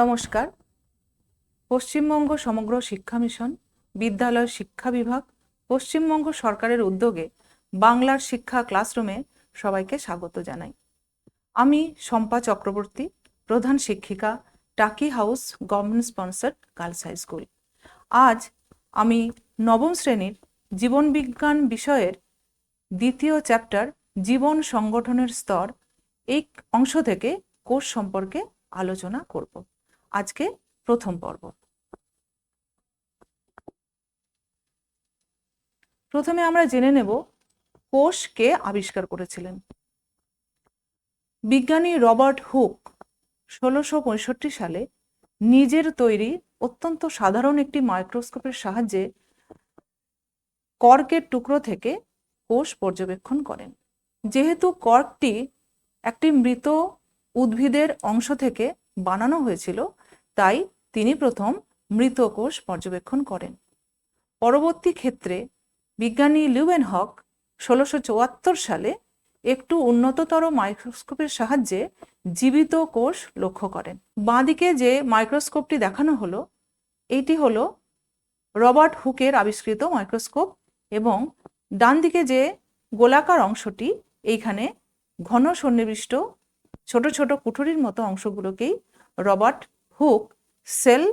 নমস্কার। পশ্চিমবঙ্গ সমগ্র শিক্ষা মিশন, বিদ্যালয় শিক্ষা বিভাগ, পশ্চিমবঙ্গ সরকারের উদ্যোগে বাংলার শিক্ষা ক্লাসরুমে সবাইকে স্বাগত জানাই। আমি শম্পা চক্রবর্তী, প্রধান শিক্ষিকা, Taki house government sponsored girls high school. আজ আমি নবম শ্রেণির জীবনবিজ্ঞান বিষয়ের দ্বিতীয় চ্যাপ্টার জীবন সংগঠনের স্তর এই অংশ থেকে কোর্স সম্পর্কে আলোচনা করব। আজকে প্রথম পর্ব। প্রথমে আমরা জেনে নেব কোষ কে আবিষ্কার করেছিলেন। বিজ্ঞানী রবার্ট হুক ষোলোশো পঁয়ষট্টি সালে নিজের তৈরি অত্যন্ত সাধারণ একটি মাইক্রোস্কোপের সাহায্যে কর্কের টুকরো থেকে কোষ পর্যবেক্ষণ করেন। যেহেতু কর্কটি একটি মৃত উদ্ভিদের অংশ থেকে বানানো হয়েছিল তাই তিনি প্রথম মৃত কোষ পর্যবেক্ষণ করেন। পরবর্তী ক্ষেত্রে বিজ্ঞানী লিউয়েন হক ষোলোশো চুয়াত্তর সালে একটু উন্নততর মাইক্রোস্কোপের সাহায্যে জীবিত কোষ লক্ষ্য করেন। বাঁদিকে যে মাইক্রোস্কোপটি দেখানো হলো এইটি হলো রবার্ট হুকের আবিষ্কৃত মাইক্রোস্কোপ এবং ডান দিকে যে গোলাকার অংশটি, এইখানে ঘন সন্নিবিষ্ট ছোট ছোট কুঠুরির মতো অংশগুলোকেই রবার্ট হুক সেল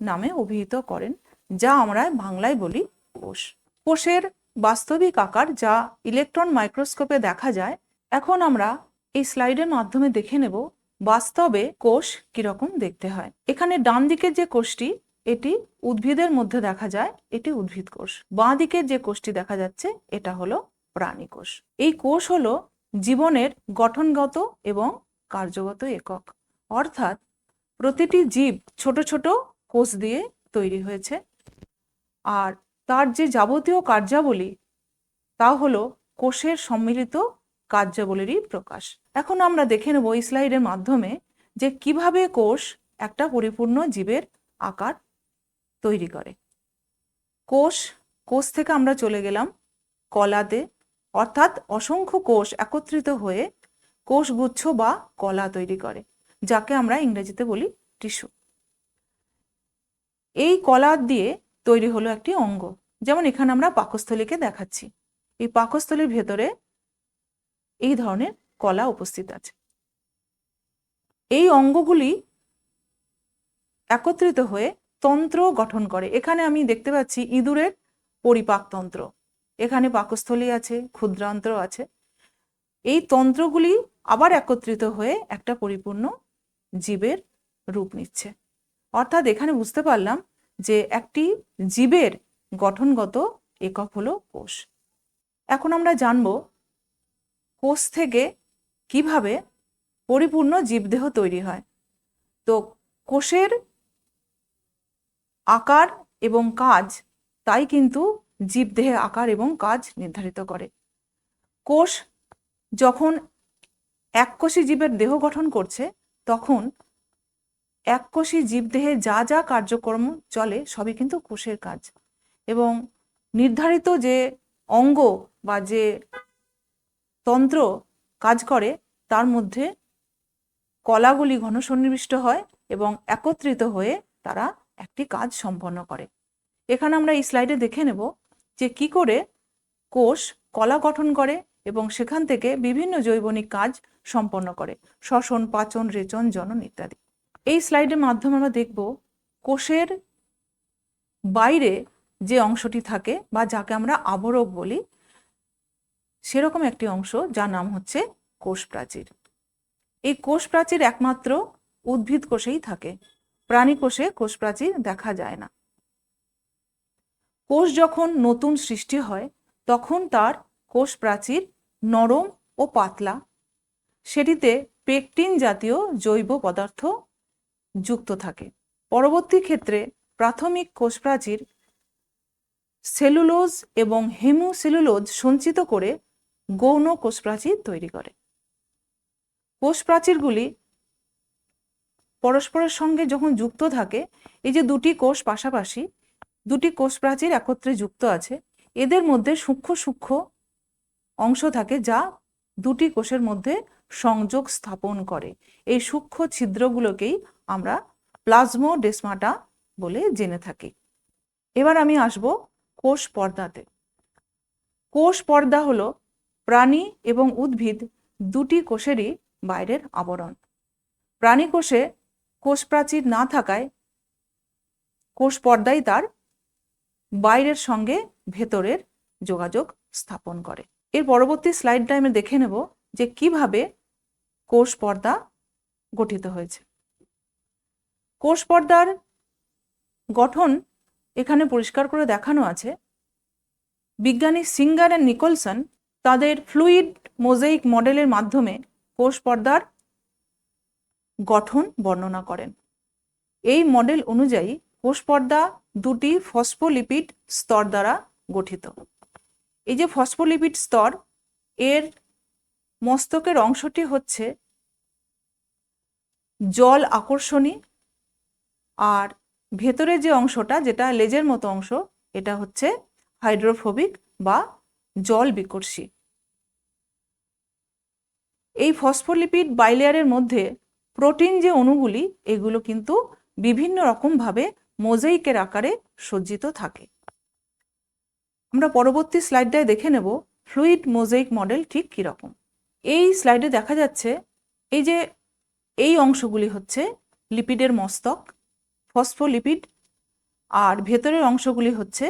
নামে অভিহিত করেন, যা আমরা বাংলায় বলি কোষ। কোষের বাস্তবিক আকার যা ইলেকট্রন মাইক্রোস্কোপে দেখা যায়, এখন আমরা এই স্লাইডের মাধ্যমে দেখে নেব বাস্তবে কোষ কীরকম দেখতে হয়। এখানে ডান দিকের যে কোষটি, এটি উদ্ভিদের মধ্যে দেখা যায়, এটি উদ্ভিদ কোষ। বাঁ দিকের যে কোষটি দেখা যাচ্ছে, এটা হলো প্রাণী কোষ। এই কোষ হলো জীবনের গঠনগত এবং কার্যগত একক। অর্থাৎ প্রতিটি জীব ছোট ছোট কোষ দিয়ে তৈরি হয়েছে। আর তার যে যাবতীয় কার্যাবলী, তা হলো কোষের সম্মিলিত কার্যাবলীরই প্রকাশ। এখন আমরা দেখে নেব এই স্লাইডের মাধ্যমে যে কীভাবে কোষ একটা পরিপূর্ণ জীবের আকার তৈরি করে। কোষ কোষ থেকে আমরা চলে গেলাম কলাতে। অর্থাৎ অসংখ্য কোষ একত্রিত হয়ে কোষগুচ্ছ বা কলা তৈরি করে। যাকে আমরা ইংরেজিতে বলি টিস্যু। এই কলা দিয়ে তৈরি হলো একটি অঙ্গ। যেমন এখানে আমরা পাকস্থলীকে দেখাচ্ছি। এই পাকস্থলীর ভেতরে এই ধরনের কলা উপস্থিত আছে। এই অঙ্গগুলি একত্রিত হয়ে তন্ত্র গঠন করে। এখানে আমি দেখতে পাচ্ছি ইঁদুরের পরিপাকতন্ত্র এখানে পাকস্থলী আছে, ক্ষুদ্রান্ত্র আছে। এই তন্ত্রগুলি আবার একত্রিত হয়ে একটা পরিপূর্ণ জীবের রূপ নিচ্ছে। অর্থাৎ এখানে বুঝতে পারলাম যে একটি জীবের গঠনগত একক হলো কোষ। এখন আমরা জানব কোষ থেকে কীভাবে পরিপূর্ণ জীবদেহ তৈরি হয়। তো কোষের আকার এবং কাজ, তাই কিন্তু জীবদেহে আকার এবং কাজ নির্ধারিত করে। কোষ যখন এককোষী জীবের দেহ গঠন করছে তখন এককোষী জীবদেহে যা যা কার্যক্রম চলে, সবই কিন্তু কোষের কাজ। এবং নির্ধারিত যে অঙ্গ বা যে তন্ত্র কাজ করে, তার মধ্যে কলাগুলি ঘন সন্নিবিষ্ট হয় এবং একত্রিত হয়ে তারা একটি কাজ সম্পন্ন করে। এখানে আমরা এই স্লাইডে দেখে নেব যে কি করে কোষ কলা গঠন করে এবং সেখান থেকে বিভিন্ন জৈবনিক কাজ সম্পন্ন করে। শ্বসন, পাচন, রেচন, জনন ইত্যাদি। এই স্লাইডের মাধ্যমে আমরা দেখব কোষের বাইরে যে অংশটি থাকে বা যাকে আমরা আবরক বলি, সেরকম একটি অংশ যার নাম হচ্ছে কোষ প্রাচীর এই কোষ প্রাচীর একমাত্র উদ্ভিদ কোষেই থাকে। প্রাণী কোষে কোষ প্রাচীর দেখা যায় না। কোষ যখন নতুন সৃষ্টি হয়, তখন তার কোষ প্রাচীর নরম ও পাতলা সেটিতে পেকটিন জাতীয় জৈব পদার্থ যুক্ত থাকে। পরবর্তী ক্ষেত্রে প্রাথমিক কোষ প্রাচীর সেলুলোজ এবং হেমোসেলুলোজ সঞ্চিত করে গৌণ কোষ প্রাচীর তৈরি করে। কোষপ্রাচীরগুলি পরস্পরের সঙ্গে যখন যুক্ত থাকে, এই যে দুটি কোষ পাশাপাশি দুটি কোষ প্রাচীর একত্রে যুক্ত আছে, এদের মধ্যে সূক্ষ্ম সূক্ষ্ম অংশ থাকে যা দুটি কোষের মধ্যে সংযোগ স্থাপন করে। এই সূক্ষ্ম ছিদ্রগুলোকেই আমরা প্লাজমো প্লাজমোডেসমাটা বলে জেনে থাকি। এবার আমি আসব কোষ পর্দাতে। কোষ পর্দা হলো প্রাণী এবং উদ্ভিদ দুটি কোষেরই বাইরের আবরণ। প্রাণী কোষে কোষ প্রাচীর না থাকায় কোষ পর্দাই তার বাইরের সঙ্গে ভেতরের যোগাযোগ স্থাপন করে। এর পরবর্তী স্লাইডটা আমি দেখে নেব যে কীভাবে কোষ পর্দা গঠিত হয়েছে। কোষ পর্দার গঠন এখানে পরিষ্কার করে দেখানো আছে। বিজ্ঞানী সিঙ্গার অ্যান্ড নিকলসন তাদের ফ্লুইড মোজাইক মডেলের মাধ্যমে কোষ পর্দার গঠন বর্ণনা করেন। এই মডেল অনুযায়ী কোষ পর্দা দুটি ফসফোলিপিড স্তর দ্বারা গঠিত। এই যে ফসফোলিপিড স্তর, এর মস্তকের অংশটি হচ্ছে জল আকর্ষণী আর ভেতরে যে অংশটা, যেটা লেজের মতো অংশ, এটা হচ্ছে হাইড্রোফোবিক বা জল বিকর্ষী। এই ফসফোলিপিড বাইলেয়ারের মধ্যে প্রোটিন যে অণুগুলি, এগুলো কিন্তু বিভিন্ন রকমভাবে মোজাইকের আকারে সজ্জিত থাকে। আমরা পরবর্তী স্লাইডটায় দেখে নেব ফ্লুইড মোজাইক মডেল ঠিক কীরকম। এই স্লাইডে দেখা যাচ্ছে এই যে এই অংশগুলি হচ্ছে লিপিডের মস্তক, ফসফোলিপিড, আর ভেতরের অংশগুলি হচ্ছে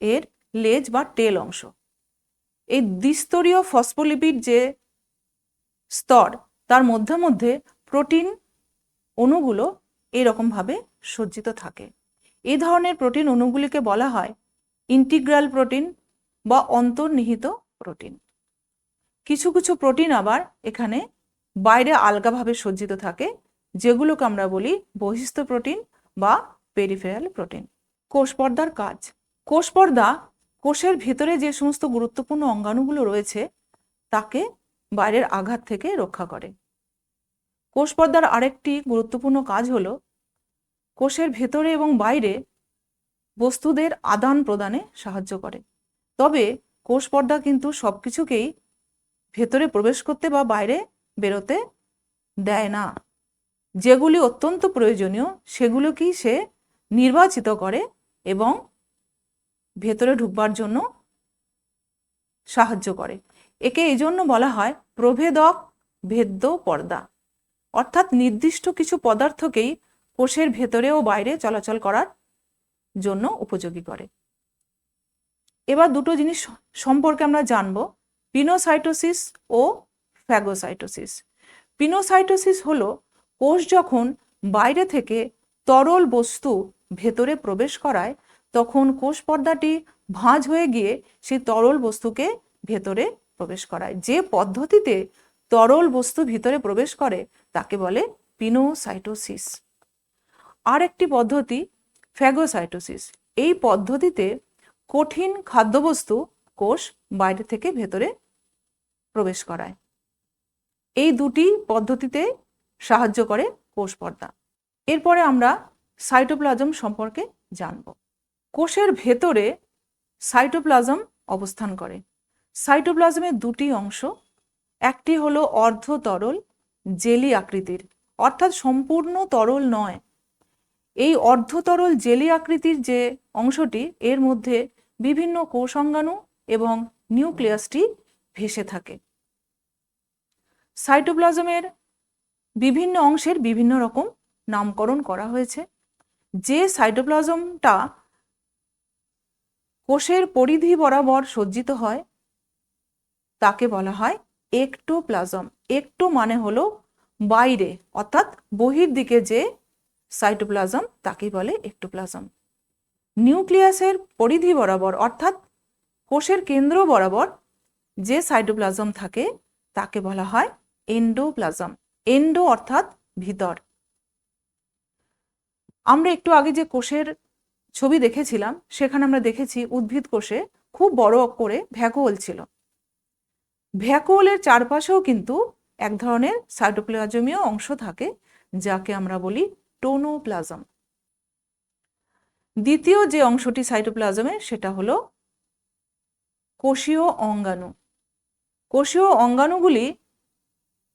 এর লেজ বা টেল অংশ। এই দ্বিস্তরীয় ফসফোলিপিড যে স্তর, তার মধ্যে মধ্যে প্রোটিন অণুগুলো এরকমভাবে সজ্জিত থাকে। এই ধরনের প্রোটিন অণুগুলিকে বলা হয় ইন্টিগ্রাল প্রোটিন বা অন্তর্নিহিত প্রোটিন। কিছু কিছু প্রোটিন আবার এখানে বাইরে আলগাভাবে সজ্জিত থাকে, যেগুলোকে আমরা বলি বহিস্থ প্রোটিন বা পেরিফেরাল প্রোটিন। কোষ পর্দার কাজ। কোষ পর্দা কোষের ভিতরে যে সমস্ত গুরুত্বপূর্ণ অঙ্গাণুগুলো রয়েছে, তাকে বাইরের আঘাত থেকে রক্ষা করে। কোষ পর্দার আরেকটি গুরুত্বপূর্ণ কাজ হলো, কোষের ভেতরে এবং বাইরে বস্তুদের আদান প্রদানে সাহায্য করে। তবে কোষ পর্দা কিন্তু সব কিছুকেই ভেতরে প্রবেশ করতে বা বাইরে বেরোতে দেয় না। যেগুলি অত্যন্ত প্রয়োজনীয়, সেগুলোকেই সে নির্বাচিত করে এবং ভেতরে ঢুকবার জন্য সাহায্য করে। একে এই জন্য বলা হয় প্রভেদক ভেদ্য পর্দা। অর্থাৎ নির্দিষ্ট কিছু পদার্থকেই কোষের ভেতরে ও বাইরে চলাচল করার জন্য উপযোগী করে। এবার দুটো জিনিস সম্পর্কে আমরা জানব। পিনোসাইটোসিস ও ফ্যাগোসাইটোসিস। পিনোসাইটোসিস হল কোষ যখন বাইরে থেকে তরল বস্তু ভেতরে প্রবেশ করায়, তখন কোষ পর্দাটি ভাঁজ হয়ে গিয়ে সেই তরল বস্তুকে ভেতরে প্রবেশ করায়। যে পদ্ধতিতে তরল বস্তু ভিতরে প্রবেশ করে, তাকে বলে পিনোসাইটোসিস। আর একটি পদ্ধতি, ফ্যাগোসাইটোসিস। এই পদ্ধতিতে কঠিন খাদ্যবস্তু কোষ বাইরে থেকে ভেতরে প্রবেশ করায়। এই দুটি পদ্ধতিতে সাহায্য করে কোষ পর্দা। এরপরে আমরা সাইটোপ্লাজম সম্পর্কে জানব। কোষের ভেতরে সাইটোপ্লাজম অবস্থান করে। সাইটোপ্লাজমের দুটি অংশ, একটি হলো অর্ধ তরল জেলি আকৃতির, অর্থাৎ সম্পূর্ণ তরল নয়। এই অর্ধতরল জেলি আকৃতির যে অংশটি, এর মধ্যে বিভিন্ন কোষাঙ্গাণু এবং নিউক্লিয়াসটি ভেসে থাকে। সাইটোপ্লাজমের বিভিন্ন অংশের বিভিন্ন রকম নামকরণ করা হয়েছে। যে সাইটোপ্লাজমটা কোষের পরিধি বরাবর সজ্জিত হয়, তাকে বলা হয় একটোপ্লাজম। একটো মানে হলো বাইরে, অর্থাৎ বহির দিকে যে সাইটোপ্লাজম তাকে বলে একটোপ্লাজম। নিউক্লিয়াসের পরিধি বরাবর, অর্থাৎ কোষের কেন্দ্র বরাবর যে সাইটোপ্লাজম থাকে, তাকে বলা হয় এন্ডোপ্লাজম। এন্ডো অর্থাৎ ভিতর। আমরা একটু আগে যে কোষের ছবি দেখেছিলাম, সেখানে আমরা দেখেছি উদ্ভিদ কোষে খুব বড় করে ভ্যাকুওল ছিল। ভ্যাকুওলের চারপাশেও কিন্তু এক ধরনের সাইটোপ্লাজমীয় অংশ থাকে, যাকে আমরা বলি টোনোপ্লাজম। দ্বিতীয় যে অংশটি সাইটোপ্লাজমের সেটা হলো কোষীয় অঙ্গাণু। কোষীয় অঙ্গাণুগুলি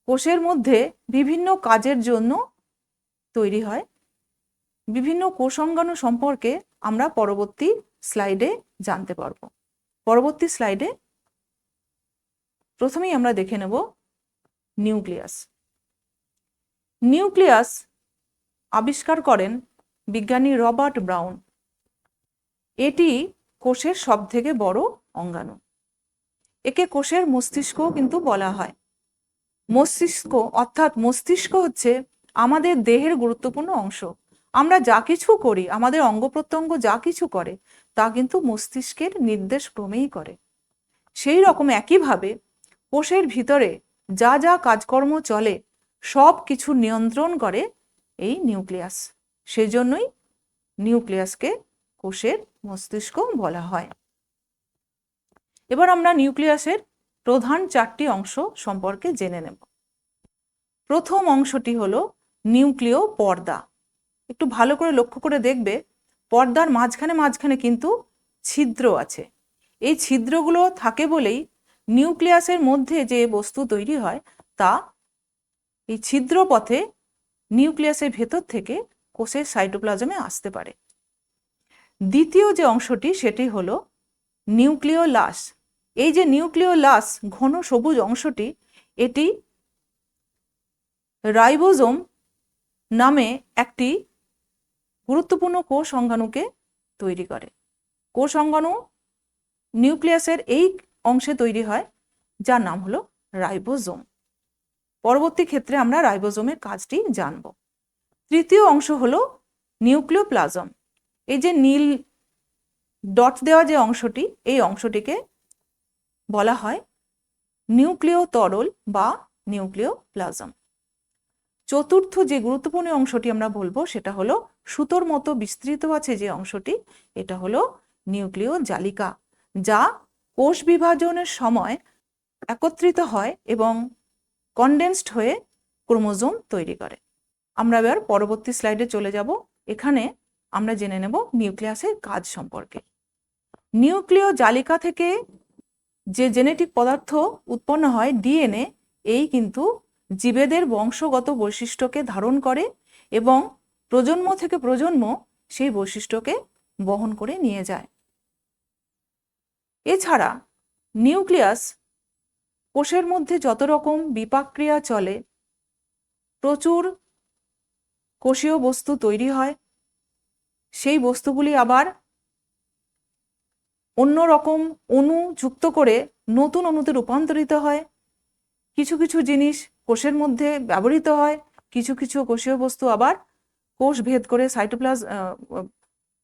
কোষের মধ্যে বিভিন্ন কাজের জন্য তৈরি হয়। বিভিন্ন কোষ অঙ্গাণু সম্পর্কে আমরা পরবর্তী স্লাইডে জানতে পারব। পরবর্তী স্লাইডে প্রথমেই আমরা দেখে নেব নিউক্লিয়াস। নিউক্লিয়াস আবিষ্কার করেন বিজ্ঞানী রবার্ট ব্রাউন। এটি কোষের সবথেকে বড় অঙ্গাণু। একে কোষের মস্তিষ্কও কিন্তু বলা হয়। মস্তিষ্ক অর্থাৎ মস্তিষ্ক হচ্ছে আমাদের দেহের গুরুত্বপূর্ণ অংশ। আমরা যা কিছু করি, আমাদের অঙ্গ প্রত্যঙ্গ যা কিছু করে, তা কিন্তু মস্তিষ্কের নির্দেশ ক্রমেই করে। সেই রকম একইভাবে কোষের ভিতরে যা যা কাজকর্ম চলে, সব কিছু নিয়ন্ত্রণ করে এই নিউক্লিয়াস। সেজন্যই নিউক্লিয়াসকে কোষের মস্তিষ্ক বলা হয়। এবার আমরা নিউক্লিয়াসের প্রধান চারটি অংশ সম্পর্কে জেনে নেব। প্রথম অংশটি হলো নিউক্লিয় পর্দা। একটু ভালো করে লক্ষ্য করে দেখবে, পর্দার মাঝখানে মাঝখানে কিন্তু ছিদ্র আছে। এই ছিদ্রগুলো থাকে বলেই নিউক্লিয়াসের মধ্যে যে বস্তু তৈরি হয়, তা এই ছিদ্র পথে নিউক্লিয়াসের ভেতর থেকে কোষের সাইটোপ্লাজমে আসতে পারে। দ্বিতীয় যে অংশটি সেটি হল নিউক্লিয় লাস এই যে নিউক্লিয় লাস ঘন সবুজ অংশটি, এটি রাইবোজোম নামে একটি গুরুত্বপূর্ণ কোষ অঙ্গাণুকে তৈরি করে। কোষ অঙ্গাণু নিউক্লিয়াসের এই অংশে তৈরি হয়, যার নাম হলো রাইবোজোম। পরবর্তী ক্ষেত্রে আমরা রাইবোজোমের কাজটি জানব। তৃতীয় অংশ হলো নিউক্লিওপ্লাজম। এই যে নীল ডট দেওয়া যে অংশটি, এই অংশটিকে বলা হয় নিউক্লিয় তরল বা নিউক্লিয় প্লাজম চতুর্থ যে গুরুত্বপূর্ণ অংশটি আমরা বলব, সেটা হলো সুতোর মতো বিস্তৃত আছে যে অংশটি, এটা হলো নিউক্লিয় জালিকা যা কোষ বিভাজনের সময় একত্রিত হয় এবং কনডেন্সড হয়ে ক্রোমোজোম তৈরি করে। আমরা এবার পরবর্তী স্লাইডে চলে যাব। এখানে আমরা জেনে নেব নিউক্লিয়াসের কাজ সম্পর্কে। নিউক্লিয় জালিকা থেকে যে জেনেটিক পদার্থ উৎপন্ন হয় ডিএনএ, এই কিন্তু জীবেদের বংশগত বৈশিষ্ট্যকে ধারণ করে এবং প্রজন্ম থেকে প্রজন্ম সেই বৈশিষ্ট্যকে বহন করে নিয়ে যায়। এছাড়া নিউক্লিয়াস কোষের মধ্যে যত রকম বিপাক্রিয়া চলে, প্রচুর কোষীয় বস্তু তৈরি হয় সেই বস্তুগুলি আবার অন্য রকম অণু যুক্ত করে নতুন অণুতে রূপান্তরিত হয়। কিছু কিছু জিনিস কোষের মধ্যে ব্যবহৃত হয়, কিছু কিছু কোষীয় বস্তু আবার কোষ ভেদ করে সাইটোপ্লাজ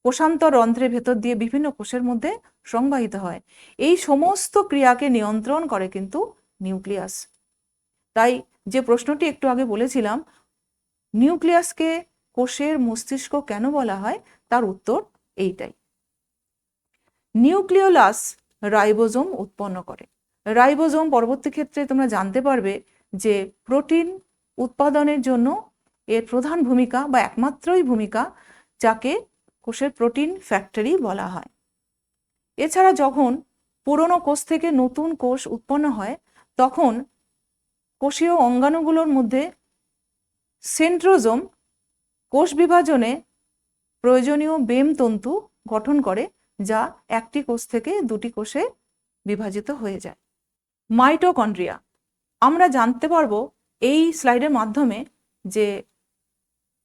কোষান্তর রন্ধ্রের ভেতর দিয়ে বিভিন্ন কোষের মধ্যে সংবাহিত হয়। এই সমস্ত ক্রিয়াকে নিয়ন্ত্রণ করে কিন্তু নিউক্লিয়াস। তাই যে প্রশ্নটি একটু আগে বলেছিলাম, নিউক্লিয়াসকে কোষের মস্তিষ্ক কেন বলা হয়? তার উত্তর এইটাই। নিউক্লিওলাস রাইবোজোম উৎপন্ন করে। রাইবোজোম পরবর্তী ক্ষেত্রে তোমরা জানতে পারবে যে প্রোটিন উৎপাদনের জন্য এর প্রধান ভূমিকা বা একমাত্রই ভূমিকা যাকে কোষের প্রোটিন ফ্যাক্টরি বলা হয়। এছাড়া যখন পুরনো কোষ থেকে নতুন কোষ উৎপন্ন হয়, তখন কোষীয় অঙ্গাণুগুলোর মধ্যে সেন্ট্রোজোম কোষ বিভাজনে প্রয়োজনীয় বেম তন্তু গঠন করে, যা একটি কোষ থেকে দুটি কোষে বিভাজিত হয়ে যায়। মাইটোকন্ড্রিয়া। আমরা জানতে পারব এই স্লাইডের মাধ্যমে যে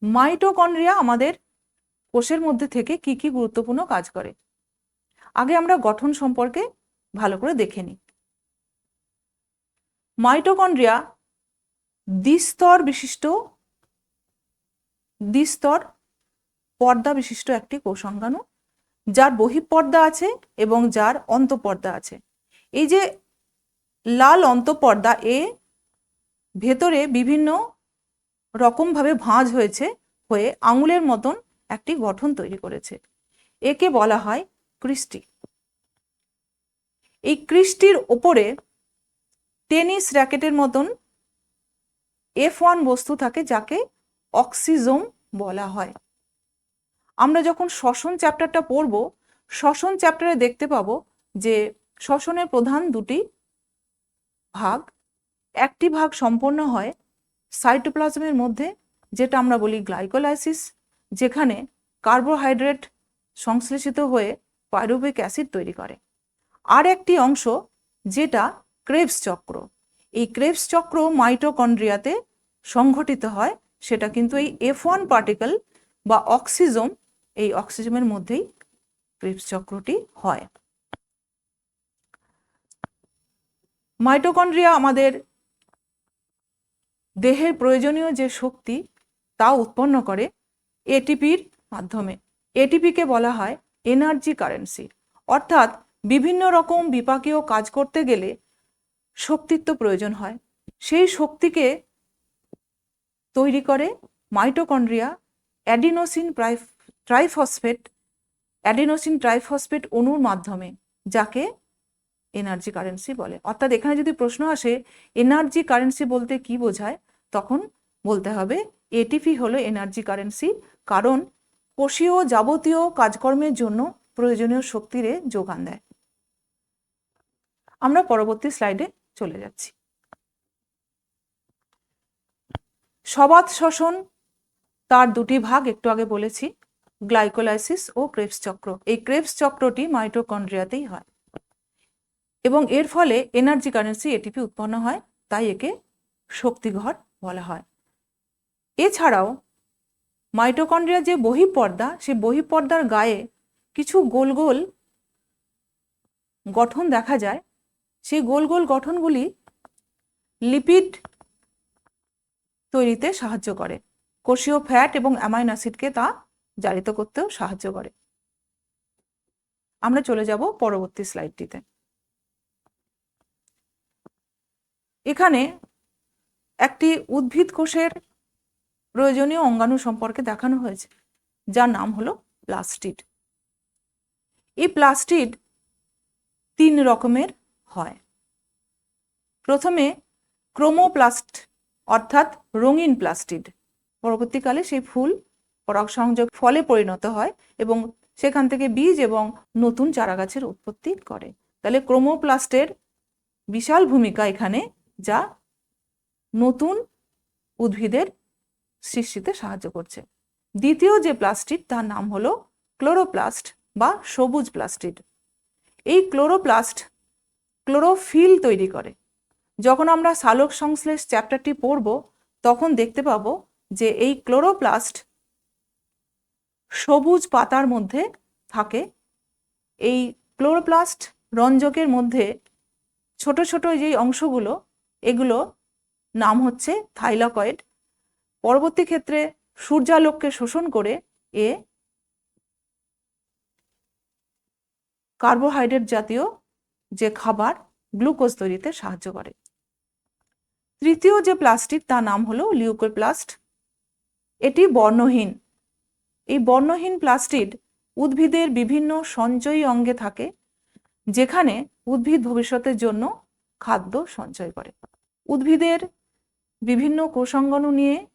মাইটোকন্ড্রিয়া আমাদের কোষের মধ্যে থেকে কি কি গুরুত্বপূর্ণ কাজ করে। আগে আমরা গঠন সম্পর্কে ভালো করে দেখে নিই। মাইটোকন্ড্রিয়া দ্বিস্তর বিশিষ্ট দ্বিস্তর পর্দা বিশিষ্ট একটি কোষাঙ্গাণু যার বহিঃপর্দা আছে এবং যার অন্তঃপর্দা আছে। এই যে লাল অন্তঃপর্দা, এ ভেতরে বিভিন্ন রকমভাবে ভাঁজ হয়েছে, হয়ে আঙুলের মতন একটি গঠন তৈরি করেছে। একে বলা হয় কৃষ্টি। এই কৃষ্টির ওপরে টেনিস র্যাকেটের মতন এফ ওয়ান বস্তু থাকে, যাকে অক্সিজোম বলা হয়। আমরা যখন শ্বসন চ্যাপ্টারটা পড়ব, শ্বসন চ্যাপ্টারে দেখতে পাবো যে শ্বসনের প্রধান দুটি ভাগ, একটি ভাগ সম্পন্ন হয় সাইটোপ্লাজমের মধ্যে, যেটা আমরা বলি গ্লাইকোলাইসিস, যেখানে কার্বোহাইড্রেট সংশ্লেষিত হয়ে পাইরুভিক অ্যাসিড তৈরি করে। আর একটি অংশ, যেটা ক্রেবস চক্র। এই ক্রেবস চক্র মাইটোকন্ড্রিয়াতে সংঘটিত হয় সেটা কিন্তু এই এফ ওয়ান পার্টিকেল বা অক্সিজম এই অক্সিজমের মধ্যেই ক্রেবস চক্রটি হয়। মাইটোকন্ড্রিয়া আমাদের দেহের প্রয়োজনীয় যে শক্তি তা উৎপন্ন করে এটিপির মাধ্যমে। এটিপিকে বলা হয় এনার্জি কারেন্সি অর্থাৎ বিভিন্ন রকম বিপাকীয় কাজ করতে গেলে শক্তির তো প্রয়োজন হয়। সেই শক্তিকে তৈরি করে mitochondria adenosine triphosphate adenosine triphosphate অণুর মাধ্যমে, যাকে এনার্জি কারেন্সি বলে। অর্থাৎ এখানে যদি প্রশ্ন আসে এনার্জি কারেন্সি বলতে কি বোঝায়, তখন বলতে হবে এটিপি হলো এনার্জি কারেন্সি কারণ কোষীয় যাবতীয় কাজকর্মের জন্য প্রয়োজনীয় শক্তির যোগান দেয়। আমরা পরবর্তী স্লাইডে চলে যাচ্ছি। সবাত শ্বসন, তার দুটি ভাগ, একটু আগে বলেছি, গ্লাইকোলাইসিস ও ক্রেবস চক্র। এই ক্রেবস চক্রটি মাইটোকন্ড্রিয়াতেই হয়। এবং এর ফলে এনার্জি কারেন্সি এটিপি উৎপন্ন হয়, তাই একে শক্তিঘর বলা হয়। এছাড়াও, মাইটোকন্ড্রিয়া যে বহিঃপর্দা, সেই বহিঃপর্দার গায়ে কিছু গোল গোল গঠন দেখা যায়। সেই গোল গোল গঠনগুলি লিপিড তৈরিতে সাহায্য করে। কোষীয় ফ্যাট এবং অ্যামাইন অ্যাসিডকে তা জারিত করতেও সাহায্য করে। আমরা চলে যাব পরবর্তী স্লাইডটিতে। এখানে একটি উদ্ভিদ কোষের প্রয়োজনীয় অঙ্গাণু সম্পর্কে দেখানো হয়েছে, যার নাম হলো প্লাস্টিড। এই প্লাস্টিড তিন রকমের হয়। প্রথমে ক্রোমোপ্লাস্ট অর্থাৎ রঙিন প্লাস্টিড। পরবর্তীকালে সেই ফুল পরাগ সংযোগ ফলে পরিণত হয় এবং সেখান থেকে বীজ এবং নতুন চারাগাছের উৎপত্তি করে। তাহলে ক্রোমোপ্লাস্টের বিশাল ভূমিকা এখানে যা নতুন উদ্ভিদের সৃষ্টিতে সাহায্য করছে। দ্বিতীয় যে প্লাস্টিড, তার নাম হলো ক্লোরোপ্লাস্ট বা সবুজ প্লাস্টিড। এই ক্লোরোপ্লাস্ট ক্লোরোফিল তৈরি করে। যখন আমরা সালোক সংশ্লেষ চ্যাপ্টারটি পড়ব, তখন দেখতে পাবো যে এই ক্লোরোপ্লাস্ট সবুজ পাতার মধ্যে থাকে। এই ক্লোরোপ্লাস্ট রঞ্জকের মধ্যে ছোট ছোট যেই অংশগুলো, এগুলো নাম হচ্ছে থাইলকয়েড। পরবর্তী ক্ষেত্রে সূর্যালোককে শোষণ করে এ কার্বোহাইড্রেট জাতীয় যে খাবার গ্লুকোজ তৈরিতে সাহায্য করে। তৃতীয় যে প্লাস্টিক, তার নাম হলো লিউকোপ্লাস্ট এটি বর্ণহীন। এই বর্ণহীন প্লাস্টিড উদ্ভিদের বিভিন্ন সঞ্চয়ী অঙ্গে থাকে, যেখানে উদ্ভিদ ভবিষ্যতের জন্য খাদ্য সঞ্চয় করে। উদ্ভিদের বিভিন্ন কোষাঙ্গনু নিয়ে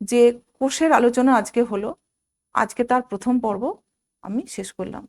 যে কোষের আলোচনা আজকে হলো, আজকে তার প্রথম পর্ব আমি শেষ করলাম।